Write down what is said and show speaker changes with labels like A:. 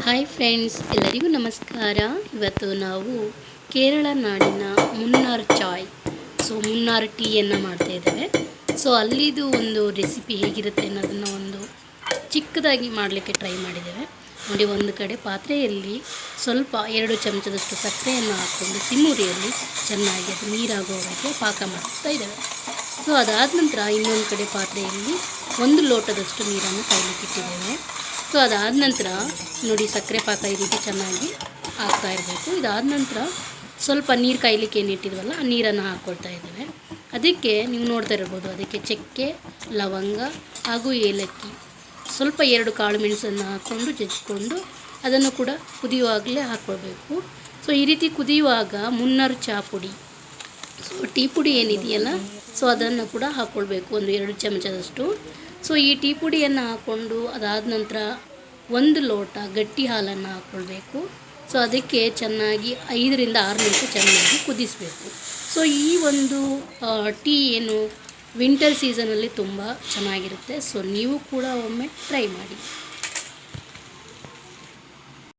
A: Hi friends ಎಲ್ಲರಿಗೂ ನಮಸ್ಕಾರ. ಇವತ್ತು ನಾವು ಕೇರಳ ನಾಡಿನ ಮುನ್ನಾರ್ ಚಾಯ್ ಸೊ ಮುನ್ನಾರ್ ಟೀಯನ್ನು ಮಾಡ್ತಾ ಇದ್ದೇವೆ. ಸೊ ಅಲ್ಲಿದು ಒಂದು ರೆಸಿಪಿ ಹೇಗಿರುತ್ತೆ ಅನ್ನೋದನ್ನು ಒಂದು ಚಿಕ್ಕದಾಗಿ ಮಾಡಲಿಕ್ಕೆ ಟ್ರೈ ಮಾಡಿದ್ದೇವೆ. ನೋಡಿ, ಒಂದು ಕಡೆ ಪಾತ್ರೆಯಲ್ಲಿ ಸ್ವಲ್ಪ ಎರಡು ಚಮಚದಷ್ಟು ಸಕ್ಕರೆಯನ್ನು ಹಾಕ್ಕೊಂಡು ಸಿಮ್ಮುರಿಯಲ್ಲಿ ಚೆನ್ನಾಗಿ ಅದು ನೀರಾಗೋವರೆಗೆ ಪಾಕ ಮಾಡ್ತಾ ಇದ್ದೇವೆ. ಸೊ ಅದಾದ ನಂತರ ಇನ್ನೊಂದು ಕಡೆ ಪಾತ್ರೆಯಲ್ಲಿ ಒಂದು ಲೋಟದಷ್ಟು ನೀರನ್ನು ಕೈಲಿಕ್ಕಿಟ್ಟಿದ್ದೇವೆ. ಸೊ, ಅದಾದ ನಂತರ ನೋಡಿ, ಸಕ್ಕರೆ ಪಾಕ ಈ ಚೆನ್ನಾಗಿ ಹಾಕ್ತಾ ಇರಬೇಕು. ಇದಾದ ನಂತರ ಸ್ವಲ್ಪ ನೀರು ಕಾಯ್ಲಿಕ್ಕೆ ಏನು ಇಟ್ಟಿದ್ವಲ್ಲ, ಆ ನೀರನ್ನು ಹಾಕ್ಕೊಳ್ತಾ ಇದ್ದೇವೆ. ಅದಕ್ಕೆ ನೀವು ನೋಡ್ತಾ ಇರ್ಬೋದು, ಅದಕ್ಕೆ ಚಕ್ಕೆ, ಲವಂಗ ಹಾಗೂ ಏಲಕ್ಕಿ ಸ್ವಲ್ಪ ಎರಡು ಕಾಳು ಮೆಣಸನ್ನು ಹಾಕ್ಕೊಂಡು ಜಜ್ಜಿಕೊಂಡು ಅದನ್ನು ಕೂಡ ಕುದಿಯುವಾಗಲೇ ಹಾಕ್ಕೊಳ್ಬೇಕು ಸೊ, ಈ ರೀತಿ ಕುದಿಯುವಾಗ ಮುನ್ನರ್ ಚಹಾ ಪುಡಿ ಸೊ, ಟೀ ಪುಡಿ ಏನಿದೆಯಲ್ಲ, ಸೊ, ಅದನ್ನು ಕೂಡ ಹಾಕ್ಕೊಳ್ಬೇಕು ಒಂದು ಎರಡು ಚಮಚದಷ್ಟು. ಸೊ, ಈ ಟೀ ಪುಡಿಯನ್ನು ಹಾಕ್ಕೊಂಡು ಅದಾದ ನಂತರ ಒಂದು ಲೋಟ ಗಟ್ಟಿ ಹಾಲನ್ನು ಹಾಕ್ಕೊಳ್ಬೇಕು. ಸೊ, ಅದಕ್ಕೆ ಚೆನ್ನಾಗಿ ಐದರಿಂದ ಆರು ನಿಮಿಷ ಚೆನ್ನಾಗಿ ಕುದಿಸಬೇಕು. ಸೊ, ಈ ಒಂದು ಟೀ ಏನು ವಿಂಟರ್ ಸೀಸನಲ್ಲಿ ತುಂಬ ಚೆನ್ನಾಗಿರುತ್ತೆ. ಸೊ, ನೀವು ಕೂಡ ಒಮ್ಮೆ ಟ್ರೈ ಮಾಡಿ.